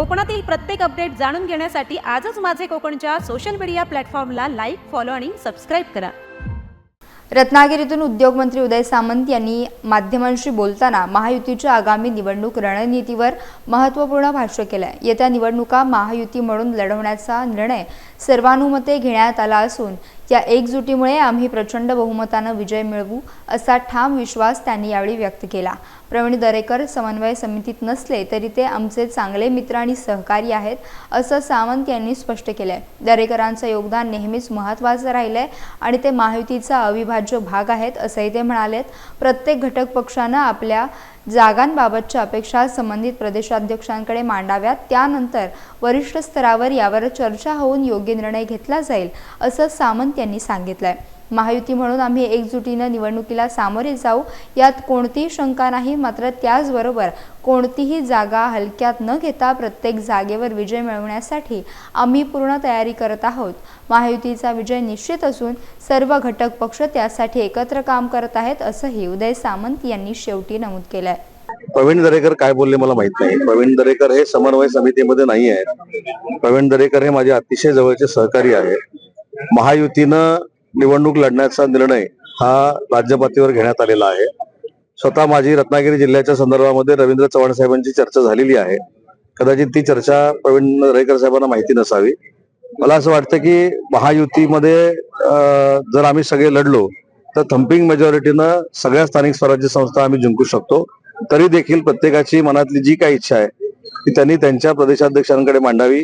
कोकणातील प्रत्येक अपडेट जाणून घेण्यासाठी आजच माझे कोकणच्या सोशल मीडिया प्लॅटफॉर्मला लाईक फॉलो आणि सबस्क्राईब करा. रत्नागिरीतून उद्योगमंत्री उदय सामंत यांनी माध्यमांशी बोलताना महायुतीच्या आगामी निवडणूक रणनीतीवर महत्त्वपूर्ण भाष्य केलंय. येत्या निवडणुका महायुती म्हणून लढवण्याचा निर्णय सर्वानुमते घेण्यात आला असून या एकजुटीमुळे आम्ही प्रचंड बहुमतानं विजय मिळवू असा ठाम विश्वास त्यांनी यावेळी व्यक्त केला. प्रवीण दरेकर समन्वय समितीत नसले तरी ते आमचे चांगले मित्र आणि सहकारी आहेत असं सावंत यांनी स्पष्ट केलंय. दरेकरांचं योगदान नेहमीच महत्त्वाचं राहिलंय आणि ते महायुतीचा अविभाज्य भाग आहेत असंही ते म्हणालेत. प्रत्येक घटक पक्षानं आपल्या जागांबाबतच्या अपेक्षा संबंधित प्रदेशाध्यक्षांकडे मांडाव्यात. त्यानंतर वरिष्ठ स्तरावर यावर चर्चा होऊन योग्य निर्णय घेतला जाईल असं सामंत यांनी सांगितलंय. महायुती म्हणून आम्ही एकजुटीनं निवडणुकीला सामोरे जाऊ. यात कोणतीही शंका नाही मात्र त्याचबरोबर कोणतीही जागा हलक्यात न घेता प्रत्येक जागेवर विजय मिळवण्यासाठी आम्ही पूर्ण तयारी करत आहोत. महायुतीचा विजय निश्चित असून सर्व घटक पक्ष त्यासाठी एकत्र काम करत आहेत असंही उदय सामंत यांनी शेवटी नमूद केलंय. प्रवीण दरेकर काय बोलले मला माहीत नाही. प्रवीण दरेकर हे समन्वय समितीमध्ये नाही आहेत. प्रवीण दरेकर हे माझे अतिशय जवळचे सहकारी आहेत. महायुतीनं निवडणूक लढण्याचा निर्णय हा राज्यपातळीवर घेण्यात आलेला आहे. स्वतः माझी रत्नागिरी जिल्ह्याच्या संदर्भामध्ये रवींद्र चव्हाण साहेबांची चर्चा झालेली आहे. कदाचित ती चर्चा प्रवीण दरेकर साहेबांना माहिती नसावी. मला असं वाटतं की महायुतीमध्ये जर आम्ही सगळे लढलो तर थम्पिंग मेजॉरिटीनं सगळ्या स्थानिक स्वराज्य संस्था आम्ही जिंकू शकतो. तरी देखील प्रत्येकाची मनातली जी काही इच्छा आहे ती त्यांनी त्यांच्या प्रदेशाध्यक्षांकडे मांडावी.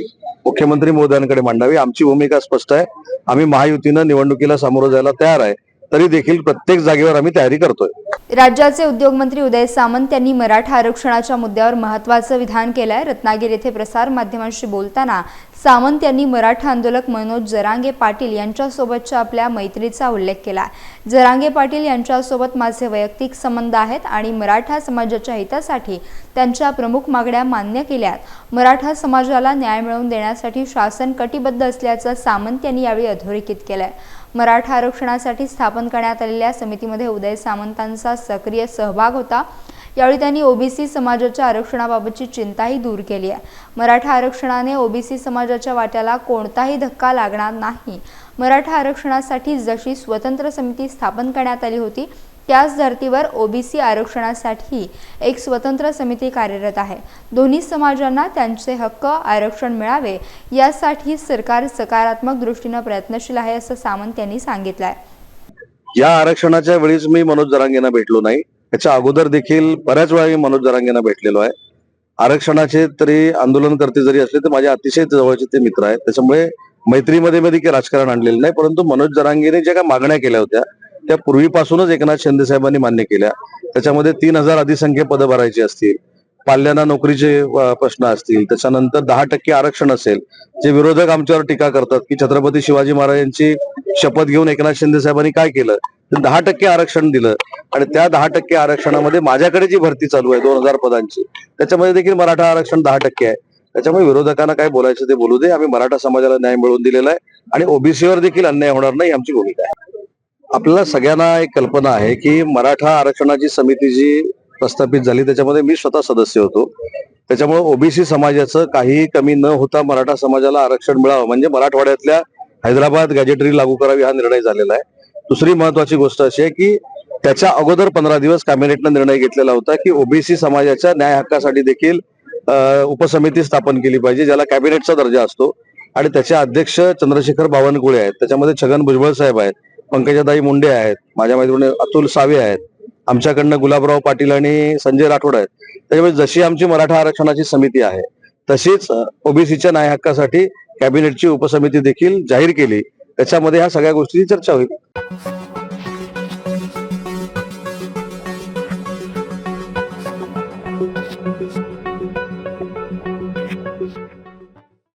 मुख्यमंत्री महोदयांकडे मांडावी. आमची भूमिका स्पष्ट आहे. आम्ही महायुतीनं निवडणुकीला सामोरं जायला तयार आहे. तरी देखील प्रत्येक जागेवर आम्ही तयारी करतोय. राज्याचे उद्योगमंत्री उदय सामंत यांनी मराठा आरक्षणाच्या मुद्द्यावर महत्त्वाचं विधान केलंय. रत्नागिरी येथे प्रसार माध्यमांशी बोलताना सामंत यांनी मराठा आंदोलक मनोज जरांगे पाटील यांच्यासोबतच्या आपल्या मैत्रीचा उल्लेख केला जरांगे पाटील यांच्यासोबत माझे वैयक्तिक संबंध आहेत आणि मराठा समाजाच्या हितासाठी त्यांच्या प्रमुख मागण्या मान्य केल्यात. मराठा समाजाला न्याय मिळवून देण्यासाठी शासन कटिबद्ध असल्याचं सामंत यांनी यावेळी अधोरेखित केलंय. मराठा आरक्षणासाठी स्थापन करण्यात आलेल्या समितीमध्ये उदय सामंतांचा सक्रिय सहभाग होता. यावेळी त्यांनी ओबीसी समाजाच्या आरक्षणाबाबतची चिंताही दूर केली आहे. मराठा आरक्षणाने ओबीसी समाजाच्या वाट्याला कोणताही धक्का लागणार नाही. मराठा आरक्षणासाठी जशी स्वतंत्र समिती स्थापन करण्यात आली होती त्याच धर्तीवर ओबीसी आरक्षणासाठी एक स्वतंत्र समिती कार्यरत आहे. दोन्ही समाजांना त्यांचे हक्क आरक्षण मिळावे यासाठी सरकार सकारात्मक दृष्टीनं प्रयत्नशील आहे असं सामंत यांनी सांगितलं आहे या आरक्षणाच्या वेळीच मी मनोज जरांगेंना भेटलो नाही. त्याच्या अगोदर देखील बऱ्याच वेळा मी मनोज जरांगेंना भेटलेलो आहे. आरक्षणाचे तरी आंदोलनकर्ते जरी असले तर माझे अतिशय जवळचे ते मित्र आहेत. त्याच्यामुळे मैत्रीमध्ये मध्ये काही राजकारण आणलेलं नाही परंतु मनोज जरांगेने ज्या काही मागण्या केल्या होत्या त्या पूर्वीपासूनच एकनाथ शिंदे साहेबांनी मान्य केल्या. त्याच्यामध्ये तीन हजार अधिसंख्य पदं भरायची असतील पाल्यांना नोकरीचे प्रश्न असतील त्याच्यानंतर दहा टक्के आरक्षण असेल जे विरोधक आमच्यावर टीका करतात की छत्रपती शिवाजी महाराजांची शपथ घेऊन एकनाथ शिंदे साहेबांनी काय केलं? तर दहा टक्के आरक्षण दिलं. आणि त्या दहा टक्के आरक्षणामध्ये माझ्याकडे जी भरती चालू आहे दोन हजार पदांची त्याच्यामध्ये देखील मराठा आरक्षण दहा टक्के आहे. त्याच्यामुळे विरोधकांना काय बोलायचं ते बोलू दे. आम्ही मराठा समाजाला न्याय मिळवून दिलेला आहे आणि ओबीसीवर देखील अन्याय होणार नाही आमची भूमिका आहे. आपल्याला सगळ्यांना एक कल्पना आहे की मराठा आरक्षणाची समिती जी प्रस्थापित झाली. त्याच्यामध्ये मी स्वतः सदस्य होतो. त्याच्यामुळे ओबीसी समाजाचं काहीही कमी न होता मराठा समाजाला आरक्षण मिळावं. म्हणजे मराठवाड्यातल्या हैदराबाद गॅजेटरी लागू करावी हा निर्णय झालेला आहे. दुसरी महत्वाची गोष्ट अशी आहे की त्याच्या अगोदर पंधरा दिवस कॅबिनेटनं निर्णय घेतलेला होता की ओबीसी समाजाच्या न्याय हक्कासाठी देखील उपसमिती स्थापन केली पाहिजे ज्याला कॅबिनेटचा दर्जा असतो. आणि त्याचे अध्यक्ष चंद्रशेखर बावनकुळे आहेत. त्याच्यामध्ये छगन भुजबळ साहेब आहेत पंकजाताई मुंडे आहेत माझ्या मैत्रिणी अतुल सावे आहेत. आमच्याकडनं गुलाबराव पाटील आणि संजय राठोड आहेत. त्याच्यामुळे जशी आमची मराठा आरक्षणाची समिती आहे तशीच ओबीसीच्या न्याय हक्कासाठी कॅबिनेटची उपसमिती देखील जाहीर केली. त्याच्यामध्ये ह्या सगळ्या गोष्टीची चर्चा होईल.